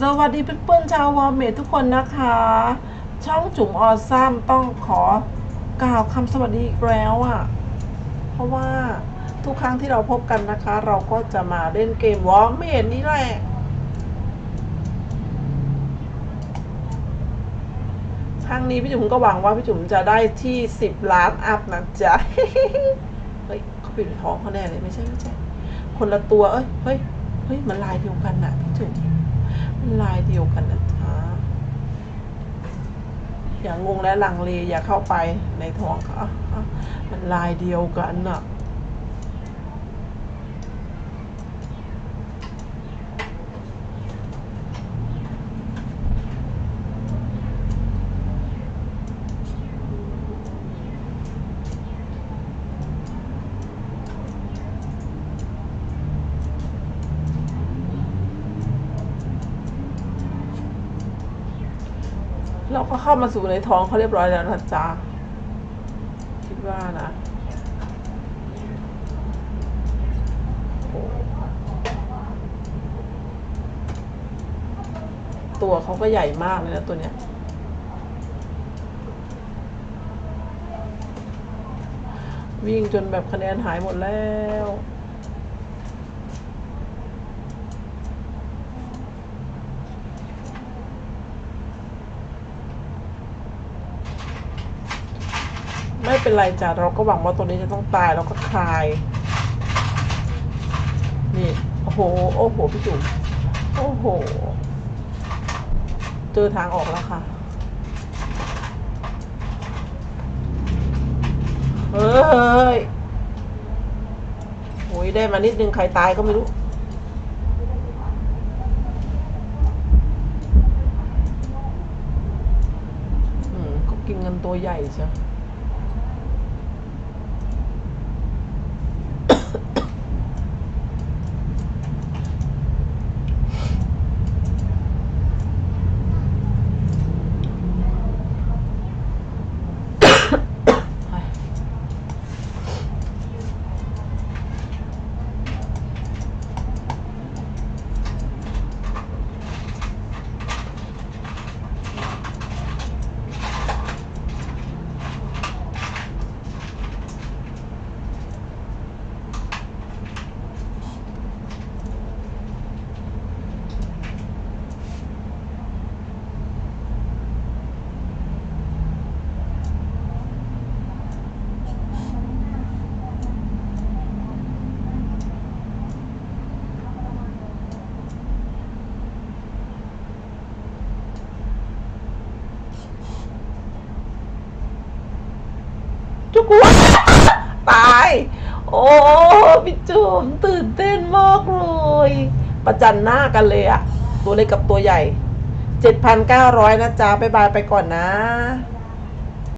สวัสดีเพื่อนๆชาววอร์เมดทุกคนนะคะ ช่องจุ๋มออซัมต้องขอกล่าวคำสวัสดีอีกแล้วอะ่ะ เพราะว่าทุกครั้งที่เราพบกันนะคะ เราก็จะมาเล่นเกมวอร์เมดนี่แหละครั้งนี้พี่จุ๋มก็หวังว่าพี่จุ๋มจะได้ที่สิบล้านอัพนะจ๊ะ เฮ้ยเขาปิดท้องเขาแน่เลยไม่ใช่ไม่ใช่ คนละตัวเอ้ยเฮ้ยเฮ้ยมันลายเดียวกันนะพี่จุ๋ม ลายเดียวกันนะจ๊ะอย่างงงและลังเลอย่าเข้าไปในท้องค่ะมันลายเดียวกันน่ะ เราก็เข้ามาสู่ในท้องเขาเรียบร้อยแล้วนะจ๊ะคิดว่านะตัวเขาก็ใหญ่มากเลยนะตัวเนี้ยวิ่งจนแบบคะแนนหายหมดแล้ว ไม่เป็นไรจ้ะเราก็หวังว่าตัวนี้จะต้องตายเราก็คลาย นี่โอ้โหโอ้โหพี่จุ๋มโอ้โห เจอทางออกแล้วค่ะ เฮ้ยโอ้ยได้มานิดนึงใครตายก็ไม่รู้อืมก็กินเงินตัวใหญ่ใช่ จุกวตาย โอ้พี่จุ๋มตื่นเต้นมากเลยประจันหน้ากันเลยอะตัวเล็กกับตัวใหญ่ 7,900 นะจ๊ะ บ๊ายบายไปก่อนนะ